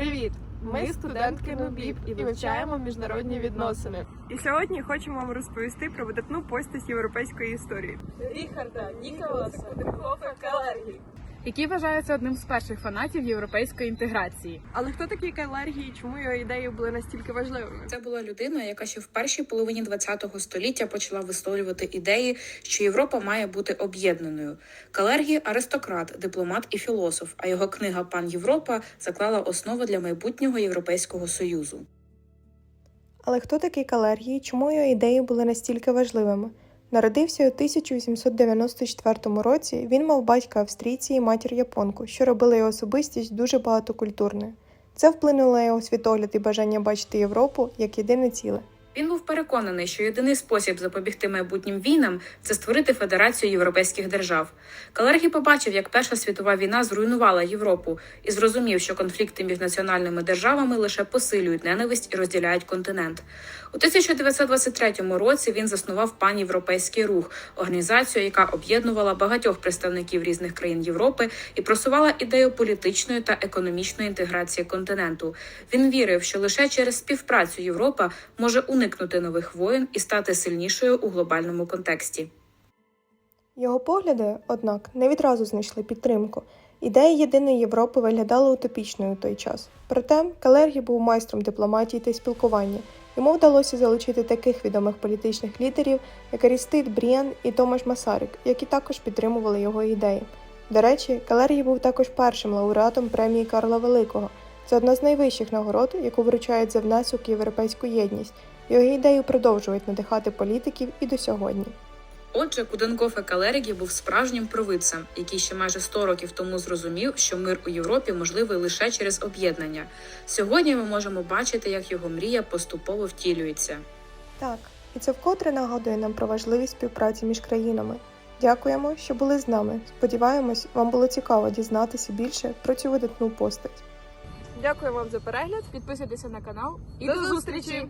Привіт! Ми студентки НУБІП і вивчаємо міжнародні відносини. І сьогодні хочемо вам розповісти про видатну постать європейської історії. Ріхарда Ніколаса Дрихофа Калергі. Який вважається одним з перших фанатів європейської інтеграції. Але хто такий Кайлергі і чому його ідеї були настільки важливими? Це була людина, яка ще в першій половині ХХ століття почала висловлювати ідеї, що Європа має бути об'єднаною. Калергі аристократ, дипломат і філософ. А його книга Пан Європа заклала основу для майбутнього Європейського союзу. Але хто такий Калергій чому його ідеї були настільки важливими? Народився у 1894 році. Він мав батька австрійці і матір японку, що робила його особистість дуже багатокультурною. Це вплинуло на його світогляд і бажання бачити Європу як єдине ціле. Він був переконаний, що єдиний спосіб запобігти майбутнім війнам це створити Федерацію європейських держав. Калергі побачив, як Перша світова війна зруйнувала Європу, і зрозумів, що конфлікти між національними державами лише посилюють ненависть і розділяють континент. У 1923 році він заснував панєвропейський рух, організацію, яка об'єднувала багатьох представників різних країн Європи і просувала ідею політичної та економічної інтеграції континенту. Він вірив, що лише через співпрацю Європа може уникнути нових воєн і стати сильнішою у глобальному контексті. Його погляди, однак, не відразу знайшли підтримку. Ідея єдиної Європи виглядала утопічною у той час. Проте Калергі був майстром дипломатії та спілкування. Йому вдалося залучити таких відомих політичних лідерів, як Арістид Бріан і Томаш Масарик, які також підтримували його ідеї. До речі, Калергі був також першим лауреатом премії Карла Великого. Це одна з найвищих нагород, яку вручають за внесок європейську єдність. Його ідеї продовжують надихати політиків і до сьогодні. Отже, Куденкофе Калергі був справжнім провидцем, який ще майже 100 років тому зрозумів, що мир у Європі можливий лише через об'єднання. Сьогодні ми можемо бачити, як його мрія поступово втілюється. Так, і це вкотре нагадує нам про важливість співпраці між країнами. Дякуємо, що були з нами. Сподіваємось, вам було цікаво дізнатися більше про цю видатну постать. Дякую вам за перегляд. Підписуйтеся на канал і До до зустрічі! зустрічі!